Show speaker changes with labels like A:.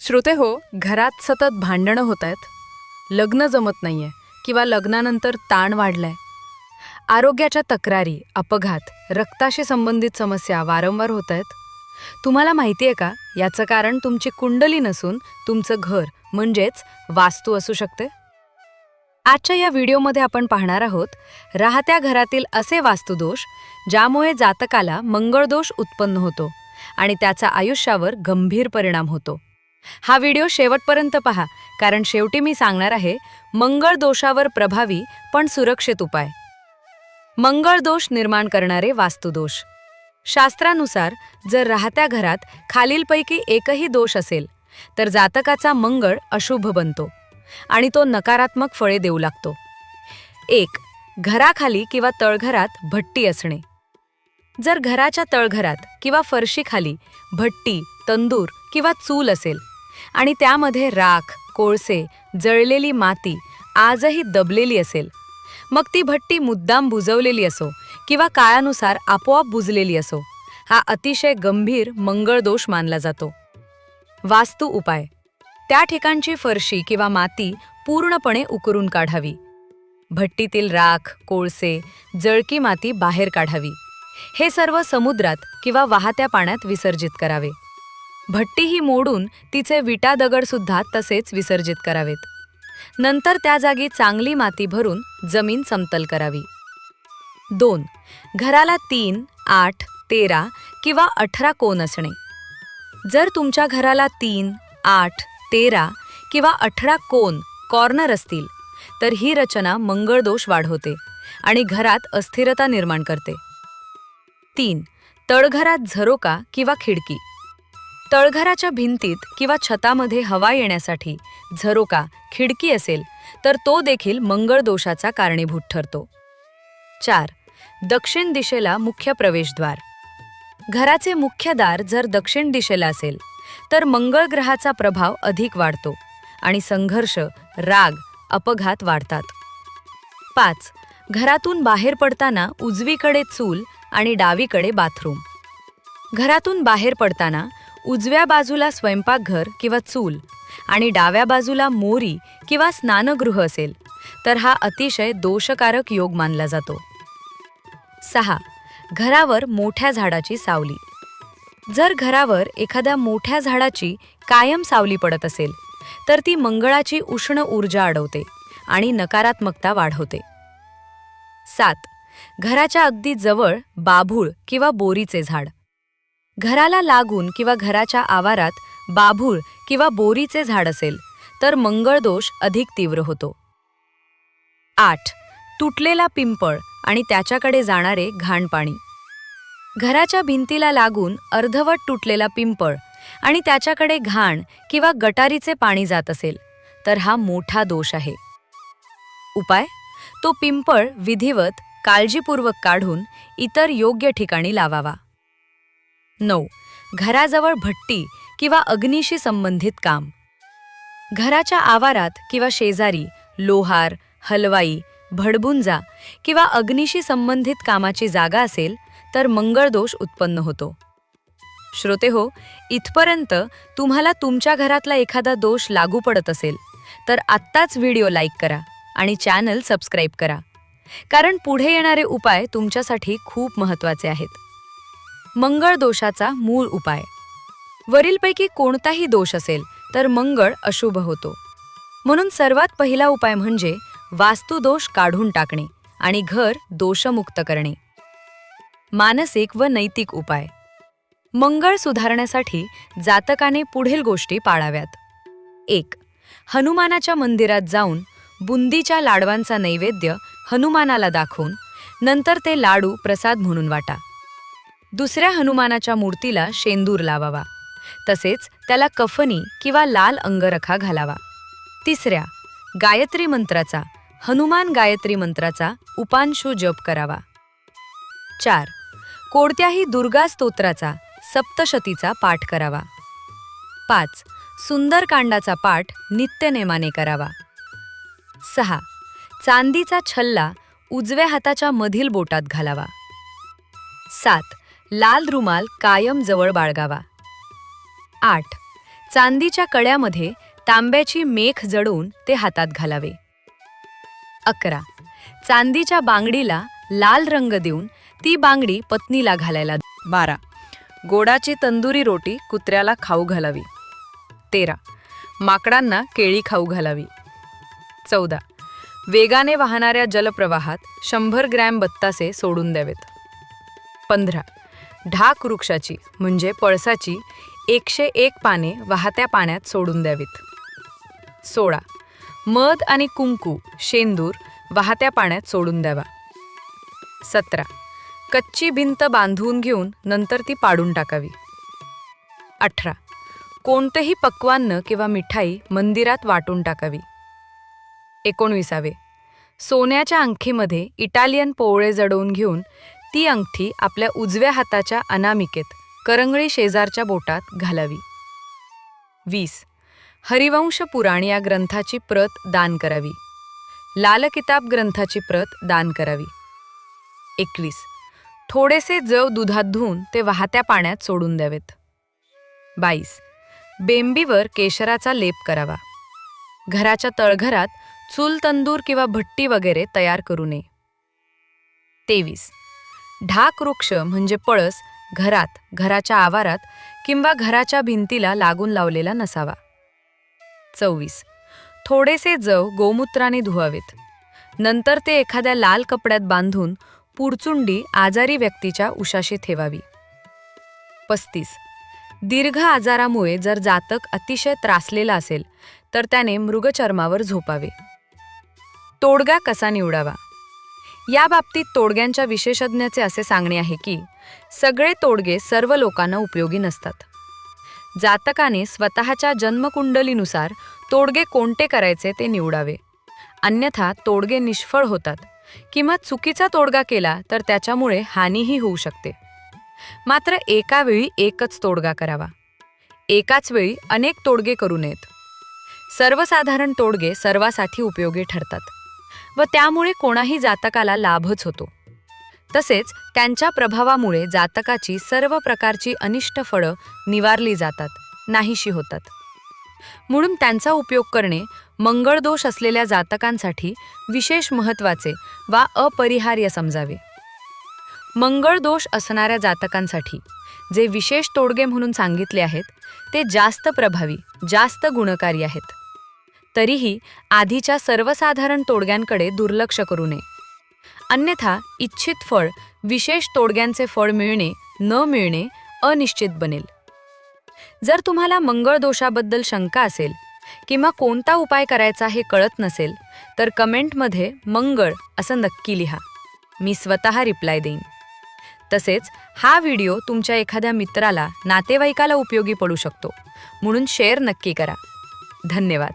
A: श्रोते हो घरात सतत भांडणं होत आहेत लग्न जमत नाहीये किंवा लग्नानंतर ताण वाढलाय. आरोग्याच्या तक्रारी अपघात रक्ताशी संबंधित समस्या वारंवार होत आहेत तुम्हाला माहिती आहे का याचं कारण तुमची कुंडली नसून तुमचं घर म्हणजेच वास्तू असू शकते? आजच्या या व्हिडिओमध्ये आपण पाहणार आहोत राहत्या घरातील असे वास्तुदोष ज्यामुळे जातकाला मंगळदोष उत्पन्न होतो आणि त्याचा आयुष्यावर गंभीर परिणाम होतो. हा व्हिडिओ शेवटपर्यंत पहा कारण शेवटी मी सांगणार आहे मंगळ दोषावर प्रभावी पण सुरक्षित उपाय. मंगळ दोष निर्माण करणारे वास्तुदोष. शास्त्रानुसार जर राहत्या घरात खालीलपैकी एकही दोष असेल तर जातकाचा मंगळ अशुभ बनतो आणि तो नकारात्मक फळे देऊ लागतो. एक घराखाली किंवा तळघरात भट्टी असणे. जर घराच्या तळघरात किंवा फरशीखाली भट्टी तंदूर किंवा चूल असेल आणि त्यामध्ये राख कोळसे जळलेली माती आजही दबलेली असेल. मग ती भट्टी मुद्दाम बुजवलेली असो किंवा काळानुसार आपोआप बुजलेली असो हा अतिशय गंभीर मंगळदोष मानला जातो. वास्तू उपाय. त्या ठिकाणची फरशी किंवा माती पूर्णपणे उकरून काढावी. भट्टीतील राख कोळसे जळकी माती बाहेर काढावी. हे सर्व समुद्रात किंवा वाहत्या पाण्यात विसर्जित करावे. भट्टी ही मोडून तिचे विटा दगडसुद्धा तसेच विसर्जित करावेत. नंतर त्या जागी चांगली माती भरून जमीन समतल करावी. दोन घराला तीन आठ तेरा किंवा अठरा कोण असणे. जर तुमच्या घराला तीन आठ तेरा किंवा अठरा कोण कॉर्नर असतील तर ही रचना मंगळदोष वाढवते आणि घरात अस्थिरता निर्माण करते. तीन तळघरात झरोका किंवा खिडकी. तळघराच्या भिंतीत किंवा छतामध्ये हवा येण्यासाठी झरोका खिडकी असेल तर तो देखील मंगळ दोषाचा कारणीभूत ठरतो. चार. दक्षिण दिशेला मुख्य प्रवेशद्वार. घराचे मुख्य दार जर दक्षिण दिशेला असेल तर मंगळ ग्रहाचा प्रभाव अधिक वाढतो आणि संघर्ष राग अपघात वाढतात. पाच. घरातून बाहेर पडताना उजवीकडे चूल आणि डावीकडे बाथरूम. घरातून बाहेर पडताना उजव्या बाजूला स्वयंपाकघर किंवा चूल आणि डाव्या बाजूला मोरी किंवा स्नानगृह असेल तर हा अतिशय दोषकारक योग मानला जातो. सहा. घरावर मोठ्या झाडाची सावली. जर घरावर एखाद्या मोठ्या झाडाची कायम सावली पडत असेल तर ती मंगळाची उष्ण ऊर्जा अडवते आणि नकारात्मकता वाढवते. सात. घराच्या अगदी जवळ बाभूळ किंवा बोरीचे झाड. घराला लागून किंवा घराच्या आवारात बाभूळ किंवा बोरीचे झाड असेल तर मंगळदोष अधिक तीव्र होतो. आठ. तुटलेला पिंपळ आणि त्याच्याकडे जाणारे घाण पाणी. घराच्या भिंतीला लागून अर्धवट तुटलेला पिंपळ आणि त्याच्याकडे घाण किंवा गटारीचे पाणी जात असेल तर हा मोठा दोष आहे. उपाय? तो पिंपळ विधिवत काळजीपूर्वक काढून इतर योग्य ठिकाणी लावावा. नऊ. घराजवळ भट्टी किंवा अग्नीशी संबंधित काम. घराच्या आवारात किंवा शेजारी लोहार हलवाई भडबुंजा किंवा अग्नीशी संबंधित कामाची जागा असेल तर मंगळदोष उत्पन्न होतो. श्रोते हो इथपर्यंत तुम्हाला तुमच्या घरातला एखादा दोष लागू पडत असेल तर आत्ताच व्हिडिओ लाईक करा आणि चॅनल सबस्क्राईब करा. कारण पुढे येणारे उपाय तुमच्यासाठी खूप महत्त्वाचे आहेत. मंगळ दोषाचा मूळ उपाय. वरीलपैकी कोणताही दोष असेल तर मंगळ अशुभ होतो. म्हणून सर्वात पहिला उपाय म्हणजे वास्तुदोष काढून टाकणे आणि घर दोषमुक्त करणे. मानसिक व नैतिक उपाय. मंगळ सुधारण्यासाठी जातकाने पुढील गोष्टी पाळाव्यात. एक हनुमानाच्या मंदिरात जाऊन बुंदीच्या लाडवांचा नैवेद्य हनुमानाला दाखवून नंतर ते लाडू प्रसाद म्हणून वाटा. दुसऱ्या हनुमानाच्या मूर्तीला शेंदूर लावावा. तसेच त्याला कफनी किंवा लाल अंगरखा घालावा. तिसऱ्या गायत्री मंत्राचा हनुमान गायत्री मंत्राचा उपांशु जप करावा. चार कोणत्याही दुर्गा स्तोत्राचा सप्तशतीचा पाठ करावा. पाच सुंदरकांडाचा पाठ नित्यनेमाने करावा. सहा चांदीचा छल्ला उजव्या हाताच्या मधील बोटात घालावा. सात लाल रुमाल कायम जवळ बाळगावा. आठ. चांदीच्या कळ्यामध्ये तांब्याची मेख जडवून ते हातात घालावे. अकरा. चांदीच्या बांगडीला लाल रंग देऊन ती बांगडी पत्नीला घालायला बारा. गोडाची तंदुरी रोटी कुत्र्याला खाऊ घालावी. तेरा. माकडांना केळी खाऊ घालावी. चौदा. वेगाने वाहणाऱ्या जलप्रवाहात शंभर ग्रॅम बत्तासे सोडून द्यावेत. पंधरा. ढाक वृक्षाची म्हणजे पळसाची एकशे एक पाने वाहत्या पाण्यात सोडून द्यावीत. सोळा. मध आणि कुंकू शेंदूर वाहत्या पाण्यात सोडून द्यावा. सतरा. कच्ची भिंत बांधून घेऊन नंतर ती पाडून टाकावी. अठरा. कोणतेही पक्वान्न किंवा मिठाई मंदिरात वाटून टाकावी. एकोणविसावे. सोन्याच्या अंगठीमध्ये इटालियन पोवळे जडवून घेऊन ती अंगठी आपल्या उजव्या हाताच्या अनामिकेत करंगळी शेजारच्या बोटात घालावी. वीस. हरिवंश पुराण या ग्रंथाची प्रत दान करावी. लाल किताब ग्रंथाची प्रत दान करावी. एकवीस. थोडेसे जव दुधात धुवून ते वाहत्या पाण्यात सोडून द्यावेत. बाईस बेंबीवर केशराचा लेप करावा. घराच्या तळघरात चूल तंदूर किंवा भट्टी वगैरे तयार करू नये. तेवीस. ढाक वृक्ष म्हणजे पळस घरात घराच्या आवारात किंवा घराच्या भिंतीला लागून लावलेला नसावा. चोवीस. थोडेसे जव गोमूत्राने धुवावेत. नंतर ते एखाद्या लाल कपड्यात बांधून पुरचुंडी आजारी व्यक्तीच्या उशाशी ठेवावी. पस्तीस. दीर्घ आजारामुळे जर जातक अतिशय त्रासलेला असेल तर त्याने मृगचर्मावर झोपावे. तोडगा कसा निवडावा? या बाबतीत तोडग्यांच्या विशेषज्ञाचे असे सांगणे आहे की सगळे तोडगे सर्व लोकांना उपयोगी नसतात. जातकाने स्वतःच्या जन्मकुंडलीनुसार तोडगे कोणते करायचे ते निवडावे. अन्यथा तोडगे निष्फळ होतात. किंवा चुकीचा तोडगा केला तर त्याच्यामुळे हानीही होऊ शकते. मात्र एका वेळी एकच तोडगा करावा. एकाच वेळी अनेक तोडगे करू नयेत. सर्वसाधारण तोडगे सर्वासाठी उपयोगी ठरतात. व त्यामुळे कोणाही जातकाला लाभच होतो. तसेच त्यांच्या प्रभावामुळे जातकाची सर्व प्रकारची अनिष्ट फळं निवारली जातात नाहीशी होतात. म्हणून त्यांचा उपयोग करणे मंगळदोष असलेल्या जातकांसाठी विशेष महत्त्वाचे वा अपरिहार्य समजावे. मंगळदोष असणाऱ्या जातकांसाठी जे विशेष तोडगे म्हणून सांगितले आहेत ते जास्त प्रभावी जास्त गुणकारी आहेत. तरीही आधीच्या सर्वसाधारण तोडग्यांकडे दुर्लक्ष करू नये. अन्यथा इच्छित फळ विशेष तोडग्यांचे फळ मिळणे न मिळणे अनिश्चित बनेल. जर तुम्हाला मंगळ दोषाबद्दल शंका असेल किंवा कोणता उपाय करायचा हे कळत नसेल तर कमेंटमध्ये मंगळ असं नक्की लिहा. मी स्वतः रिप्लाय देईन. तसेच हा व्हिडिओ तुमच्या एखाद्या मित्राला नातेवाईकाला उपयोगी पडू शकतो. म्हणून शेअर नक्की करा. धन्यवाद.